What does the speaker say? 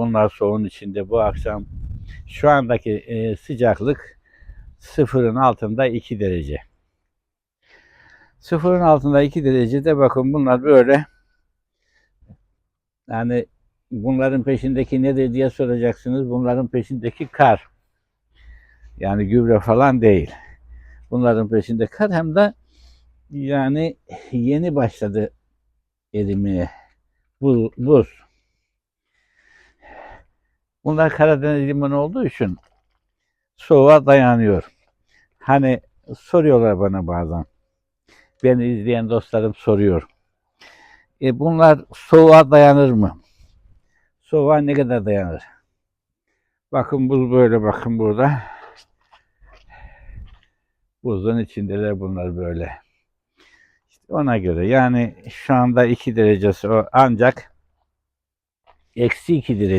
bunlar soğun içinde bu akşam şu andaki e, sıcaklık sıfırın altında 2 derece. Sıfırın altında 2 derecede bakın bunlar böyle yani bunların peşindeki nedir diye soracaksınız. Bunların peşindeki kar. Yani gübre falan değil. Bunların peşinde kar hem de yani yeni başladı erimeye. Buz. buz. Bunlar Karadeniz limonu olduğu için soğuğa dayanıyor. Hani soruyorlar bana bazen. Beni izleyen dostlarım soruyor. E bunlar soğuğa dayanır mı? Soğuğa ne kadar dayanır? Bakın buz böyle bakın burada. Buzun içindeler bunlar böyle. İşte ona göre yani şu anda 2 derecesi ancak eksi 2 derece.